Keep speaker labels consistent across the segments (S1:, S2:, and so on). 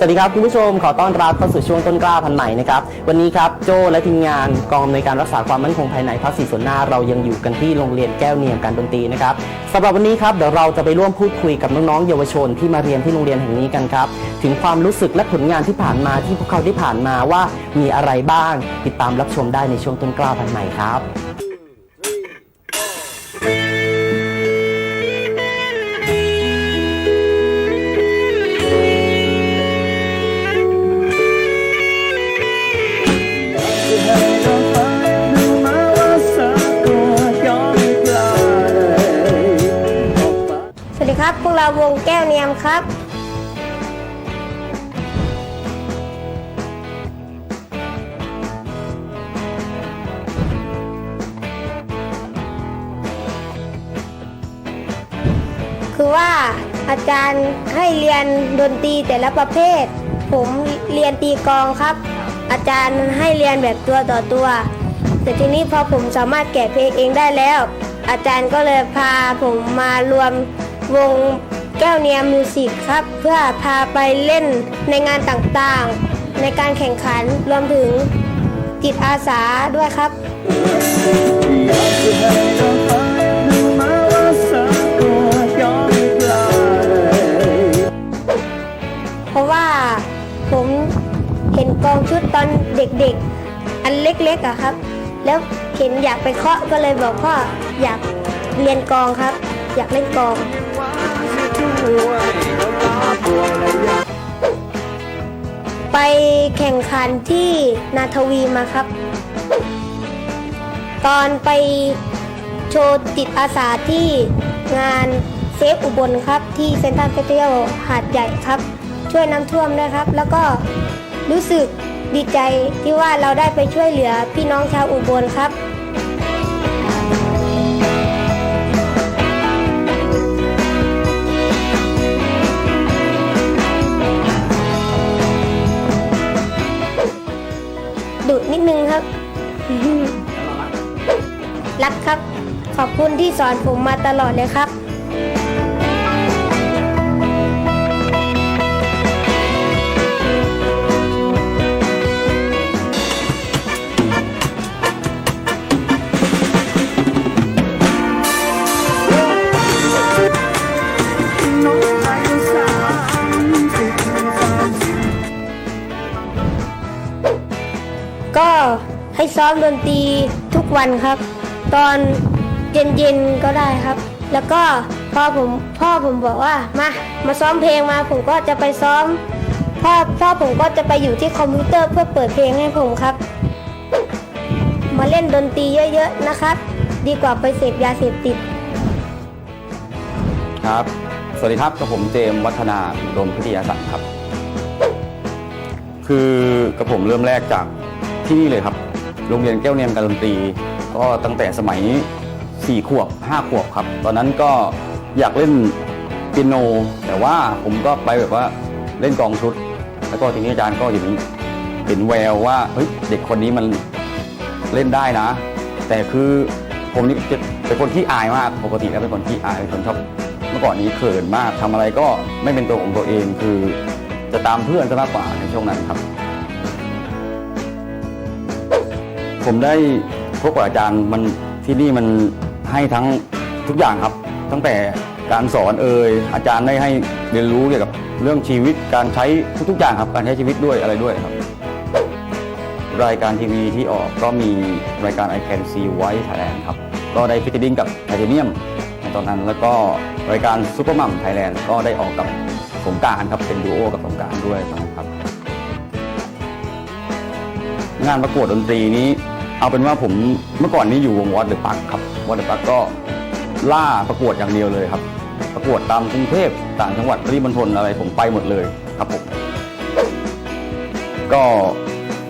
S1: สวัสดีครับคุณผู้ชมขอต้อนรับเข้าสู่ช่วงต้นกล้าพันใหม่นะครับวันนี้ครับโจและทีมงานกองอำนการรักษาความมั่นคงภายในภาคสี่ส่วนหน้าเรายังอยู่กันที่โรงเรียนแก้วเนียมการดนตรีนะครับสำหรับวันนี้ครับเดี๋ยวเราจะไปร่วมพูดคุยกับน้องๆเยาวชนที่มาเรียนที่โรงเรียนแห่งนี้กันครับถึงความรู้สึกและผลงานที่ผ่านมาที่พวกเขาได้ผ่านมาว่ามีอะไรบ้าง ติดตามรับชมได้ในช่วงต้นกล้าพันใหม่ครับ
S2: วกเราวงแก้วเนียมครับคือว่าอาจารย์ให้เรียนดนตรีแต่ละประเภท ผมเรียนตีกองครับ อาจารย์ให้เรียนแบบตัวต่อตัว แต่ทีนี้พอผมสามารถแกะเพลงเองได้แล้ว อาจารย์ก็เลยพาผมมารวมวง แก้วเนียมมิวสิกครับ เพื่อพาไปเล่นในงานต่างๆ ในการแข่งขันรวมถึงจิตอาสาด้วยครับเพราะว่าผมเห็นกองชุดตอนเด็กๆ อันเล็กๆอะครับ แล้วเห็นอยากไปเคาะก็เลยบอกพ่ออยากเรียนกองครับ อยากเล่นกอง ลองไปแข่งขันที่นาทวีมาครับ ตอนไปโชว์จิตอาสาที่งานเซฟอุบลครับ ที่เซ็นทรัลเฟสติวัลหาดใหญ่ครับ ช่วยน้ำท่วมด้วยครับ แล้วก็รู้สึกดีใจที่ว่าเราได้ไปช่วยเหลือพี่น้องชาวอุบลครับ ดุนิดนึงครับ รักครับ ขอบคุณที่สอนผมมาตลอดเลยครับ ซ้อมดนตรีทุกวันครับ ตอนเย็นๆก็ได้ครับ แล้วก็พอผมพ่อผมบอกว่ามามาซ้อมเพลงมาผมก็จะไปซ้อมพ่อพ่อผมก็จะไปอยู่ที่คอมพิวเตอร์เพื่อเปิดเพลงให้ผมครับ มาเล่นดนตรีเยอะๆนะครับ ดีกว่าไปเสพยาเสพติด
S3: ครับ สวัสดีครับกับผมเจมวัฒนาอุดมพิทยาศักดิ์ครับ คือกระผมเริ่มแรกจากที่นี่เลยครับ โรงเรียนแก้วเนียมการดนตรี ก็ตั้งแต่สมัย 4 ขวบ 5 ขวบครับ ตอนนั้นก็อยากเล่นเปียโน แต่ว่าผมก็ไปแบบว่าเล่นกองชุด แล้วก็ทีนี้อาจารย์ก็เห็นเห็นแววว่าเฮ้ยเด็กคนนี้มันเล่นได้นะ แต่คือผมนี่เป็นคนที่อายมากปกติแล้วเป็นคนที่อายเป็นคนชอบเมื่อก่อนนี้เขินมากทำอะไรก็ไม่เป็นตัวของตัวเองคือจะตามเพื่อนซะมากกว่าในช่วงนั้นครับ ผมได้พบกับอาจารย์มันที่นี่มันให้ทั้งทุกอย่างครับ ตั้งแต่การสอนเอ่ยอาจารย์ได้ให้เรียนรู้เกี่ยวกับเรื่องชีวิตการใช้ทุกๆอย่างครับ การใช้ชีวิตด้วยอะไรด้วยครับ รายการทีวีที่ออกก็มีรายการ I Can See White Thailand ครับ ก็ได้ฟิตติ้งกับไทเทเนียมในตอนนั้นแล้วก็รายการซูเปอร์มัมไทยแลนด์ก็ได้ออกกับสงกรารครับเป็นดูโอกับสงกรารด้วยตอนนั้นครับ งานประกวดดนตรีนี้ เอาเป็นว่าผมเมื่อก่อนนี้อยู่วงวอตเดอะปักครับวอตเดอะปักก็ล่าประกวดอย่างเดียวเลยครับ ประกวดตามกรุงเทพต่างจังหวัดปริมณฑลอะไรผมไปหมดเลยครับผมก็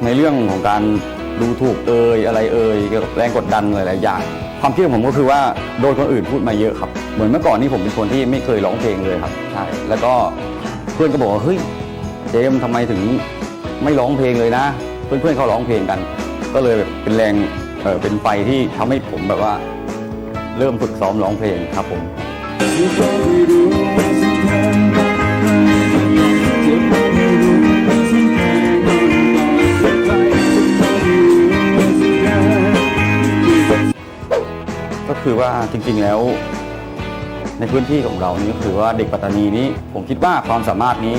S3: ในเรื่องของการดูถูกเอ่ยอะไรเอ่ยเกี่ยวกับแรงกดดันหลายๆอย่างความคิดของผมก็คือว่าโดนคนอื่นพูดมาเยอะครับ เหมือนเมื่อก่อนนี่ผมเป็นคนที่ไม่เคยร้องเพลงเลยครับใช่แล้วก็เพื่อนก็บอกว่าเฮ้ยเจมทำไมถึงไม่ร้องเพลงเลยนะ เพื่อนๆเขาร้องเพลงกัน ก็เลยเป็นแรงเออเป็นไฟที่ทำให้ผมแบบว่า เริ่มฝึกซ้อมร้องเพลงครับผม
S4: ก็คือว่าจ
S3: ริงๆแล้ว ในพื้นที่ของเรานี่ก็คือว่าเด็กปัตตานีนี้ผมคิดว่าความสามารถนี้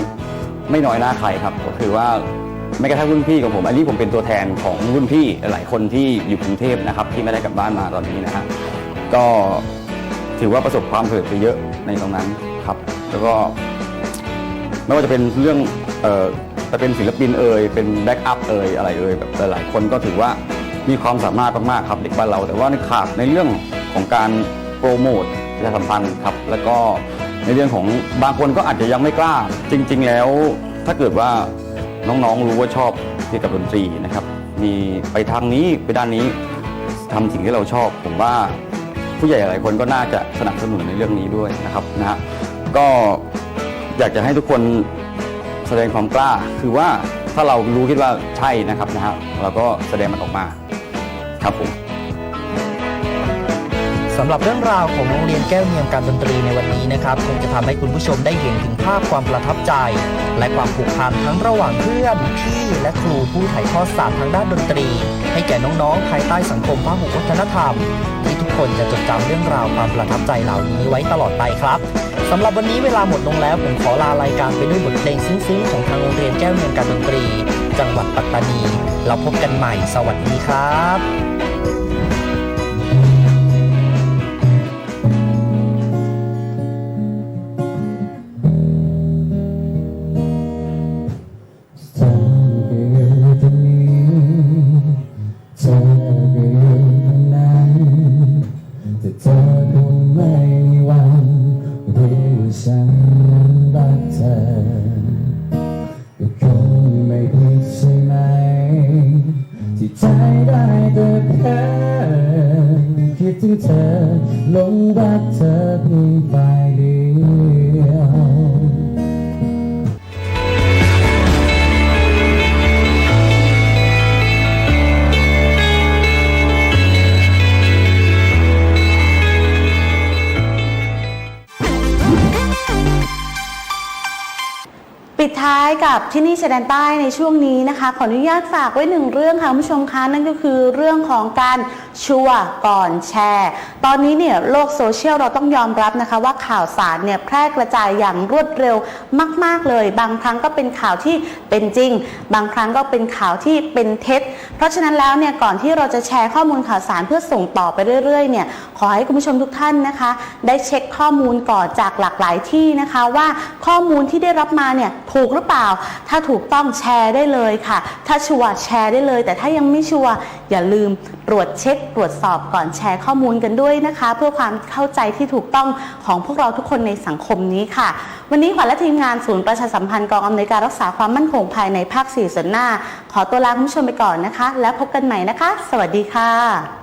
S3: ไม่น้อยหน้าใครครับ ก็คือว่า แม้กระทั่งรุ่นพี่ของผม อันนี้ผมเป็นตัวแทนของรุ่นพี่หลายคนที่อยู่กรุงเทพนะครับที่ไม่ได้กลับบ้านมาตอนนี้นะฮะก็ถือว่าประสบความสำเร็จไปเยอะในตรงนั้นครับ แล้วก็ไม่ว่าจะเป็นเรื่องเอ่อจะเป็นศิลปินเอ่ยเป็นแบ็กอัพเอ่ยอะไรเอ่ยแบบหลายๆคนก็ถือว่ามีความสามารถมากๆครับเด็กบ้านเรา แต่ว่าในขาดในเรื่องของการโปรโมทประชาสัมพันธ์ครับ แล้วก็ในเรื่องของบางคนก็อาจจะยังไม่กล้า จริง ๆ แล้วถ้าเกิดว่า น้องๆรู้ว่าชอบเกี่ยวกับดนตรีนะครับ มีไปทางนี้ไปด้านนี้ทำสิ่งที่เราชอบ ผมว่าผู้ใหญ่หลายคนก็น่าจะสนับสนุนในเรื่องนี้ด้วยนะครับนะฮะก็อยากจะให้ทุกคนแสดงความกล้า คือว่าถ้าเรารู้คิดว่าใช่นะครับนะฮะเราก็แสดงมันออกมาครับผม
S4: สำหรับเรื่องราวของโรงเรียนแก้วเนียมการดนตรีในวันนี้นะครับคงจะทำให้คุณผู้ชมได้เห็นถึงภาพความประทับใจ และความผูกพันทั้งระหว่างเพื่อนพี่และครูผู้ถ่ายทอดศาสตร์ทางด้านดนตรี ให้แก่น้องๆภายใต้สังคมพหุวัฒนธรรม ที่ทุกคนจะจดจำเรื่องราวความประทับใจเหล่านี้ไว้ตลอดไปครับสำหรับวันนี้เวลาหมดลงแล้วผมขอลารายการไปด้วยบทเพลงซึ้งๆของทางโรงเรียนแก้วเนียมการดนตรี จังหวัดปัตตานีเราพบกันใหม่สวัสดีครับ
S5: ฉันรักเธอก็คงไม่ผิดใช่ไหม ที่ใจได้แต่เพียงคิดถึงเธอหลงรักเธอเพียงฝ่ายเดียว
S6: ปิด ท้ายกับที่นี่ชายแดนใต้ในช่วงนี้นะคะ ขออนุญาตฝากไว้หนึ่งเรื่องค่ะคุณผู้ชมคะนั่นก็คือเรื่องของการชัวร์ก่อนแชร์ ตอนนี้เนี่ยโลกโซเชียลเราต้องยอมรับนะคะ ว่าข่าวสารเนี่ยแพร่กระจายอย่างรวดเร็วมาก ๆเลย บางครั้งก็เป็นข่าวที่เป็นจริง บางครั้งก็เป็นข่าวที่เป็นเท็จ เพราะฉะนั้นแล้วเนี่ยก่อนที่เราจะแชร์ข้อมูลข่าวสารเพื่อส่งต่อไปเรื่อยๆเนี่ยขอให้คุณผู้ชมทุกท่านนะคะ ได้เช็คข้อมูลก่อนจากหลากหลายที่นะคะ ว่าข้อมูลที่ได้รับมาเนี่ยถูกหรือเปล่า ถ้าถูกต้องแชร์ได้เลยค่ะ ถ้าชัวร์แชร์ได้เลย แต่ถ้ายังไม่ชัวร์อย่าลืมตรวจเช็ค ตรวจสอบก่อนแชร์ข้อมูลกันด้วยนะคะ เพื่อความเข้าใจที่ถูกต้องของพวกเราทุกคนในสังคมนี้ค่ะ วันนี้ขวัญและทีมงานศูนย์ประชาสัมพันธ์กองอำนวยการรักษาความมั่นคงภายในภาค4ส่วนหน้า ขอตัวลาคุณผู้ชมไปก่อนนะคะ แล้วพบกันใหม่นะคะ สวัสดีค่ะ